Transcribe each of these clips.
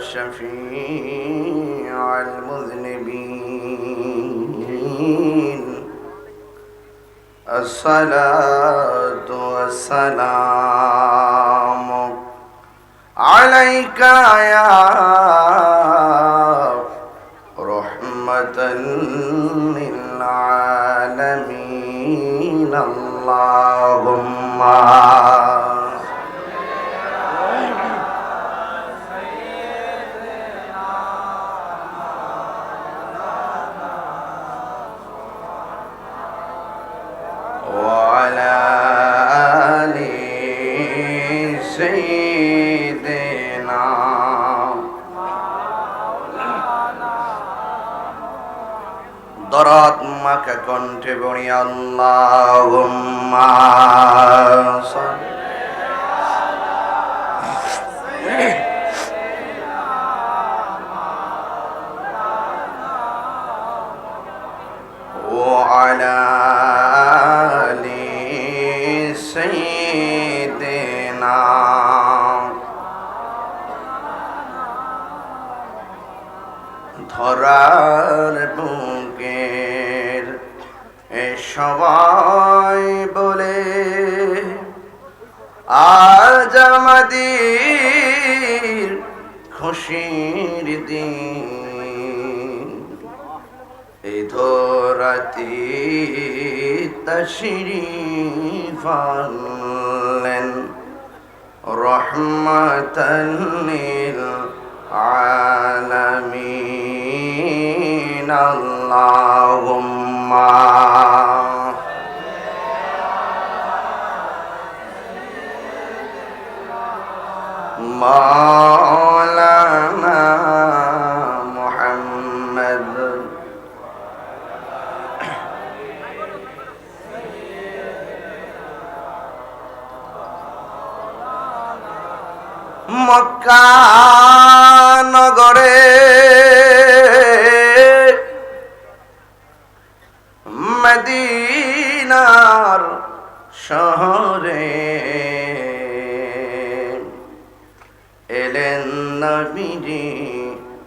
شفيع المذنبين. الصلاة والسلام عليك يا رحمة للعالمين. اللهم পাক কণ্ঠে বলি আল্লাহ ধরার বুকে সবাই বলে আজ আমাদের খুশির দিন। এই ধরাতে তশরিফ আনলেন রহমতাল লিল আলামিন আল্লাহুম্মা مولانا محمد মক্কা নগরে মদিনার শহরে এলেন নবীজি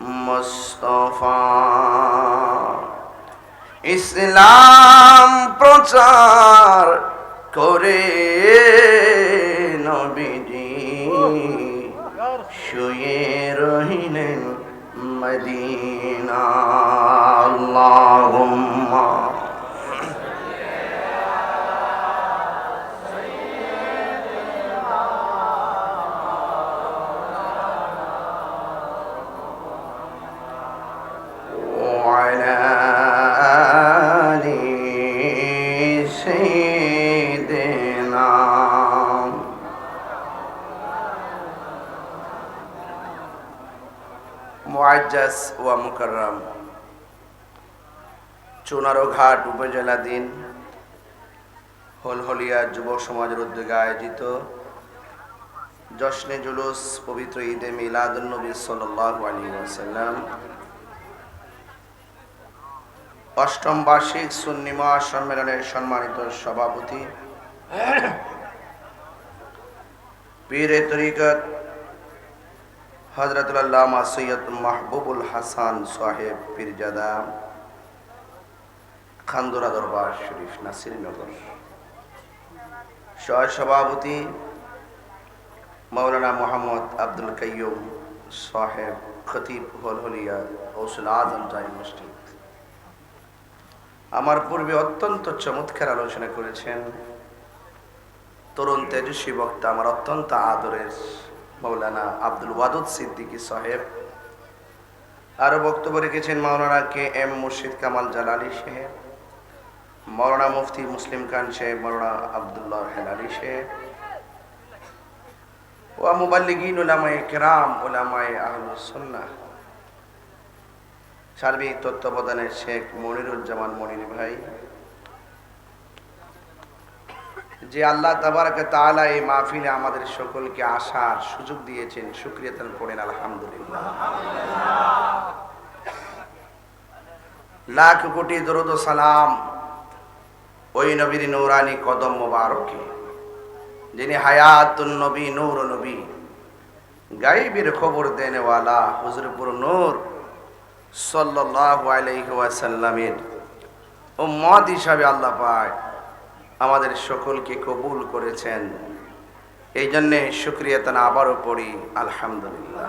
মুস্তফা। ইসলাম প্রচার করে নবীজি। শুয়ে রহিলেন মদিনা। আল্লাহুম্মা সেদিনা মুআজ্জাস ওয়া মুকাররাম। চুনারোঘাট উপজেলাধীন হলহলিয়া যুব সমাজের উদ্যোগে আয়োজিত জশ্নে জুলুস পবিত্র ঈদে মিলাদুল নবী সাল্লাল্লাহু অষ্টম বার্ষিক সুন্নি মহাসম্মেলনের সম্মানিত সভাপতি। পীরে তরিকত হজরতুল্লাহ সৈয়দ মাহবুবুল হাসান সাহেব পীরজাদা খান্দুরা দরবার শরীফ নাসিরনগর সহ সভাপতি মৌলানা মোহাম্মদ আব্দুল কাইয়ুম সাহেব খতিব হলহলিয়া গৌসুল আজম জাই মসজিদ। আমার পূর্বে অত্যন্ত চমৎকার আলোচনা করেছেন। তরুণ তেজস্বী বক্তা, আমার অত্যন্ত আদরের মৌলানা আব্দুল ওয়াদুদ সিদ্দিকী সাহেব। আরও বক্তব্য রেখেছেন মৌলানা কে এম মুর্শিদ কামাল জালালি সাহেব মৌলানা মুফতি মুসলিম খান সাহেব মৌলানা আবদুল্লাহ হেলালি সাহেব ও মুবাল্লিগিন ওলামায়ে কেরাম ওলামায়ে আহলুস সুন্নাহ। সার্বিক তত্ত্বাবধানের শেখ মনিরুজ্জামান মনির ভাই। যে আল্লাহ তাবারকে তাআলা এই মাহফিলে আমাদের সকলকে আসার সুযোগ দিয়েছেন, শুকরিয়া তান পড়েন আলহামদুলিল্লাহ। লাখ কোটি দরুদ সালাম ওই নবীর নৌরানি কদম মোবারকে, যিনি হায়াতুন নবী নূর নবী, গাইবের খবর দেনেওয়ালা হুজুরপুর নূর। সাল্লাল্লাহু ও মদ হিসাবে আল্লাহ পায় আমাদের সকলকে কবুল করেছেন। এই জন্যে শুক্রিয়া তানা আবারও পড়ি, আলহামদুলিল্লাহ।